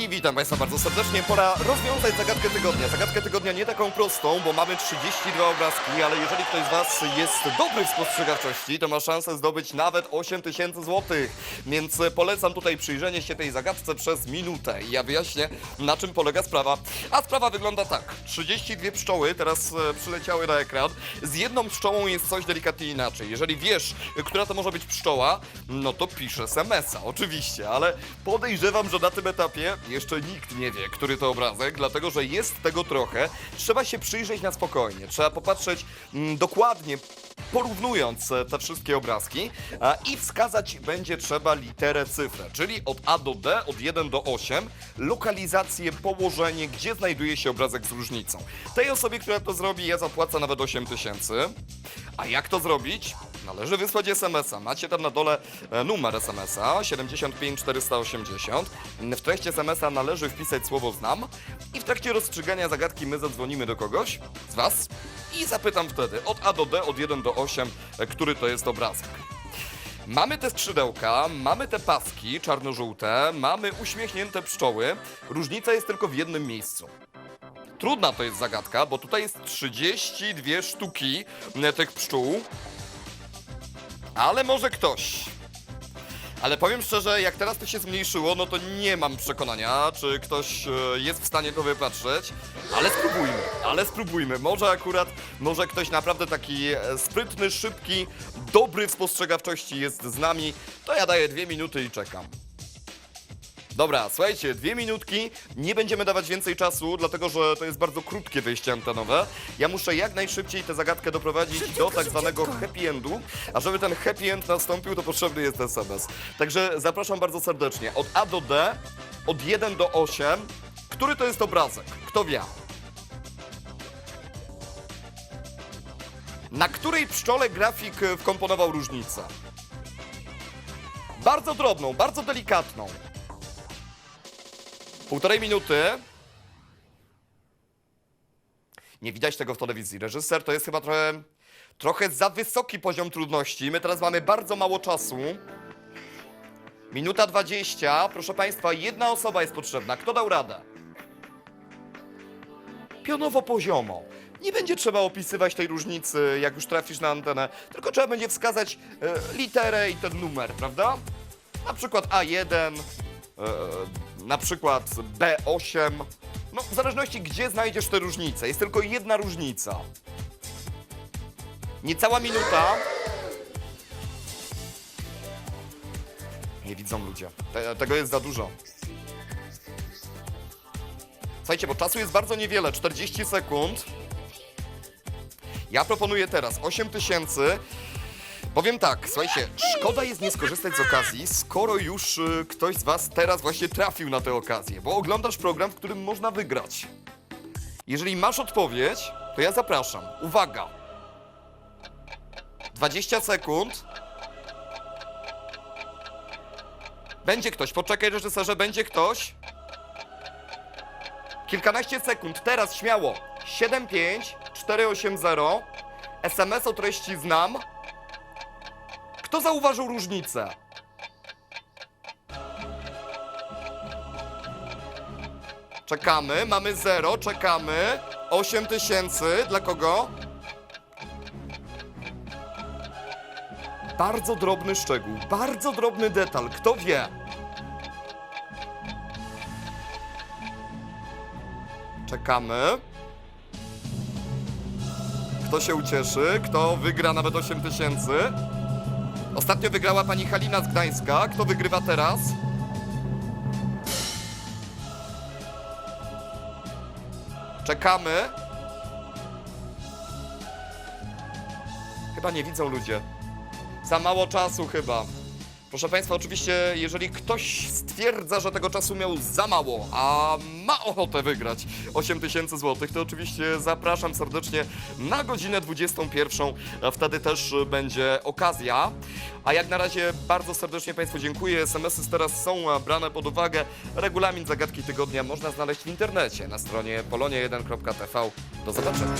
I witam Państwa bardzo serdecznie. Pora rozwiązać zagadkę tygodnia. Zagadkę tygodnia nie taką prostą, bo mamy 32 obrazki, ale jeżeli ktoś z Was jest dobry w spostrzegawczości, to ma szansę zdobyć nawet 8 tysięcy złotych. Więc polecam tutaj przyjrzenie się tej zagadce przez minutę i ja wyjaśnię, na czym polega sprawa. A sprawa wygląda tak. 32 pszczoły teraz e, przyleciały na ekran. Z jedną pszczołą jest coś delikatnie inaczej. Jeżeli wiesz, która to może być pszczoła, no to pisz SMS-a, oczywiście, ale podejrzewam, że na tym etapie jeszcze nikt nie wie, który to obrazek, dlatego że jest tego trochę. Trzeba się przyjrzeć na spokojnie, trzeba popatrzeć mm, dokładnie, porównując e, te wszystkie obrazki a, i wskazać będzie trzeba literę cyfrę, czyli od A do D, od 1 do 8, lokalizację, położenie, gdzie znajduje się obrazek z różnicą. Tej osobie, która to zrobi, ja zapłacę nawet 8 tysięcy. A jak to zrobić? Należy wysłać SMS-a. Macie tam na dole e, numer SMS-a 75480. W treści SMS-a należy wpisać słowo znam i w trakcie rozstrzygania zagadki my zadzwonimy do kogoś z Was i zapytam wtedy od A do D, od 1 do 8, e, który to jest obrazek. Mamy te skrzydełka, mamy te paski czarno-żółte, mamy uśmiechnięte pszczoły. Różnica jest tylko w jednym miejscu. Trudna to jest zagadka, bo tutaj jest 32 sztuki tych pszczół. Ale może ktoś. Ale powiem szczerze, jak teraz to się zmniejszyło, no to nie mam przekonania, czy ktoś e, jest w stanie to wypatrzeć. Ale spróbujmy, ale spróbujmy. Może akurat, może ktoś naprawdę taki e, sprytny, szybki, dobry w spostrzegawczości jest z nami. To ja daję dwie minuty i czekam. Dobra, słuchajcie, dwie minutki, nie będziemy dawać więcej czasu, dlatego że to jest bardzo krótkie wyjście antenowe. Ja muszę jak najszybciej tę zagadkę doprowadzić do tak zwanego happy endu, a żeby ten happy end nastąpił, to potrzebny jest SMS. Także zapraszam bardzo serdecznie, od A do D, od 1 do 8, który to jest obrazek? Kto wie? Na której pszczole grafik e, wkomponował różnicę? Bardzo drobną, bardzo delikatną. Półtorej minuty. Nie widać tego w telewizji. Reżyser to jest chyba trochę, trochę za wysoki poziom trudności. My teraz mamy bardzo mało czasu. Minuta 20. Proszę Państwa, jedna osoba jest potrzebna. Kto dał radę? Pionowo poziomo. Nie będzie trzeba opisywać tej różnicy, jak już trafisz na antenę, tylko trzeba będzie wskazać e, literę i ten numer, prawda? Na przykład A1, e, na przykład B8. No, w zależności gdzie znajdziesz te różnice. Jest tylko jedna różnica. Niecała minuta. Nie widzą ludzie. Te, tego jest za dużo. Słuchajcie, bo czasu jest bardzo niewiele, 40 sekund. Ja proponuję teraz 8 tysięcy. Powiem tak, słuchajcie, szkoda jest nie skorzystać z okazji, skoro już y, ktoś z Was teraz właśnie trafił na tę okazję, bo oglądasz program, w którym można wygrać. Jeżeli masz odpowiedź, to ja zapraszam. Uwaga! 20 sekund. Będzie ktoś, poczekaj reżyserze, będzie ktoś. Kilkanaście sekund, teraz śmiało. 75 480 SMS o treści znam. Kto zauważył różnicę? Czekamy, mamy 0, czekamy. 8 tysięcy, dla kogo? Bardzo drobny szczegół, bardzo drobny detal, kto wie? Czekamy. Kto się ucieszy? Kto wygra nawet 8 tysięcy? Ostatnio wygrała pani Halina z Gdańska. Kto wygrywa teraz? Czekamy. Chyba nie widzą ludzie. Za mało czasu chyba. Proszę Państwa, oczywiście, jeżeli ktoś stwierdza, że tego czasu miał za mało, a ma ochotę wygrać 8 tysięcy złotych, to oczywiście zapraszam serdecznie na godzinę 21. a Wtedy też będzie okazja. A jak na razie bardzo serdecznie Państwu dziękuję. SMS-y teraz są brane pod uwagę. Regulamin zagadki tygodnia można znaleźć w internecie na stronie polonia1.tv. Do zobaczenia.